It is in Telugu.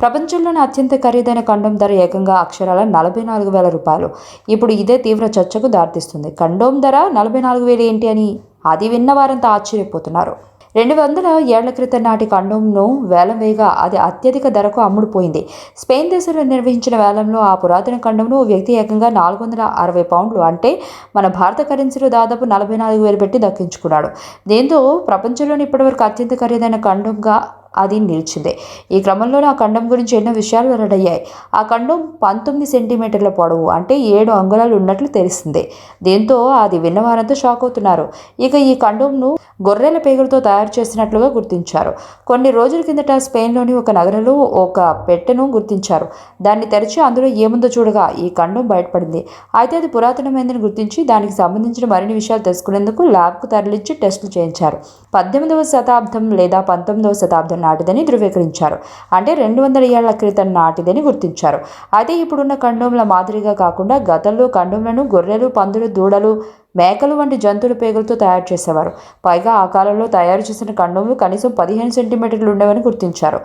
ప్రపంచంలోనే అత్యంత ఖరీదైన కండోమ్ ధర ఏకంగా అక్షరాల నలభై నాలుగు వేల రూపాయలు. ఇప్పుడు ఇదే తీవ్ర చర్చకు దారితీస్తుంది. కండోమ్ ధర నలభై నాలుగు వేలు ఏంటి అని అది విన్న వారంతా ఆశ్చర్యపోతున్నారు. రెండు వందల ఏళ్ళ క్రితం నాటి కండోమ్ను వేలం వేయగా అది అత్యధిక ధరకు అమ్ముడుపోయింది. స్పెయిన్ దేశంలో నిర్వహించిన వేలంలో ఆ పురాతన కండంను వ్యక్తి ఏకంగా నాలుగు వందల అరవై పౌండ్లు అంటే మన భారత కరెన్సీలో దాదాపు నలభై నాలుగు వేలు పెట్టి దక్కించుకున్నాడు. దీంతో ప్రపంచంలోని ఇప్పటివరకు అత్యంత ఖరీదైన కండంగా అది నిలిచింది. ఈ క్రమంలోనే ఆ ఖండం గురించి ఎన్నో విషయాలు వెల్లడయ్యాయి. ఆ ఖండం పంతొమ్మిది సెంటీమీటర్ల పొడవు అంటే ఏడు అంగుళాలు ఉన్నట్లు తెలిసింది. దీంతో అది విన్నవారంతా షాక్ అవుతున్నారు. ఇక ఈ ఖండంను గొర్రెల పేగులతో తయారు చేసినట్లుగా గుర్తించారు. కొన్ని రోజుల కిందట స్పెయిన్లోని ఒక నగరంలో ఒక పెట్టెను గుర్తించారు. దాన్ని తెరిచి అందులో ఏముందో చూడగా ఈ ఖండం బయటపడింది. అయితే అది పురాతనమైందని గుర్తించి దానికి సంబంధించిన మరిన్ని విషయాలు తెలుసుకునేందుకు ల్యాబ్కు తరలించి టెస్టులు చేయించారు. పద్దెనిమిదవ శతాబ్దం లేదా పంతొమ్మిదవ శతాబ్దం నాటిదని ధృవీకరించారు. అంటే రెండు వందల ఏళ్ళ క్రితం నాటిదని గుర్తించారు. అయితే ఇప్పుడున్న కండోమ్ల మాదిరిగా కాకుండా గతంలో కండోమ్లను గొర్రెలు పందులు దూడలు మేకలు వంటి జంతువుల పేగులతో తయారు చేసేవారు. పైగా ఆ కాలంలో తయారు చేసిన కండోములు కనీసం పదిహేను సెంటీమీటర్లు ఉండేవని గుర్తించారు.